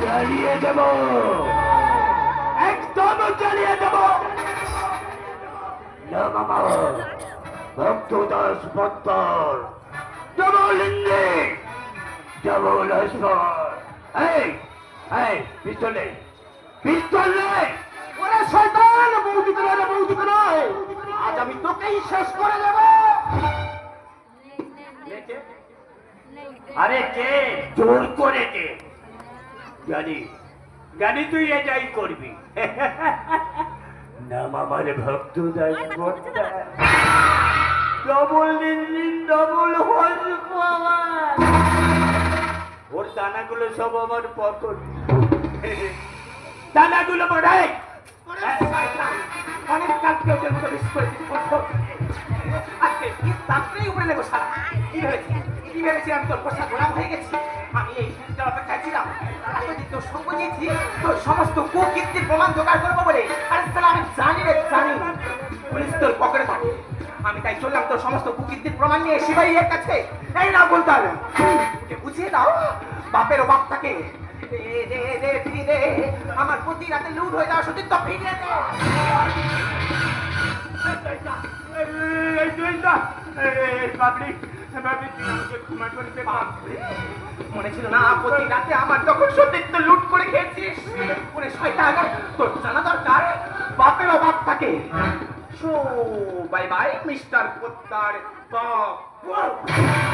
চালিয়ে দেব একদম চালিয়ে দেব ভক্তদাস পত্তর ডবল ইঞ্জি ডবল লস্কর এই এই পিস্তল পিস্তল ওরে শয়তান বৌদি করে আজ আমি তোকেই শেষ করে দেব। আরে কে? জোর করে কে? জানি জানি তুই এ যাই করবি। নাম আমার Bhakta Das double engine double horse power. ওর দানাগুলো সব আমার পকেট। দানাগুলো বাড়াই অনেক কেউ মতো বেশি করেছি আজকে তাড়াতাড়ি উপরে নেব সারা কি ভেবেছি? কি ভেবেছি? আমি তোর পোশাক গোলাম হয়ে গেছি। আমি এই সুযোগটার অপেক্ষায় ছিলাম। তোর সঙ্গ দিয়েছি, তোর সমস্ত কুকীর্তির প্রমাণ জোগাড় করব বলে। আরে সালা আমি জানি রে, জানি। পুলিশ তোর পকেটে থাকে। আমি তাই চললাম তোর সমস্ত কুকীর্তির প্রমাণ নিয়ে শিবাইয়ের কাছে। এই না বলতে হবে বুঝিয়ে দাও, বাপের বাপ থাকে। আমার প্রতি রাতে লুট হয়ে যাওয়া সত্যি তো ফিরিয়ে দে। মনে ছিল না, প্রতি রাতে আমার যখন সতীত্ব লুট করে খেয়েছিস ওরে শয়তান, তোর জানা দরকার? বাপের বাপ থাকে। সো বাই বাই, মিস্টার পোত্তার বাপ।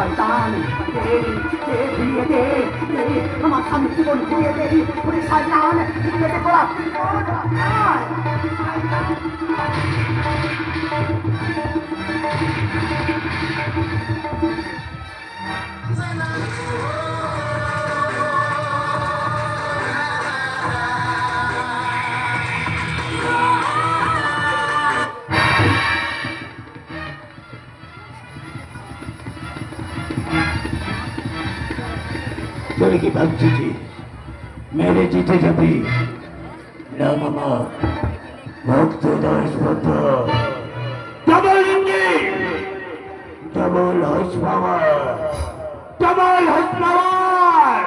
শয়তান। দে দে ফিরিয়ে দে দে আমার স্বামী জীবন দিয়ে দে, ওরে শয়তান, ফিরিয়ে দে! তোর কি ভাবছিস মেরে জিতে যাবি না মামা Bhakta Das Bhakta double engine double horse power double horse power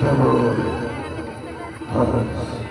double horse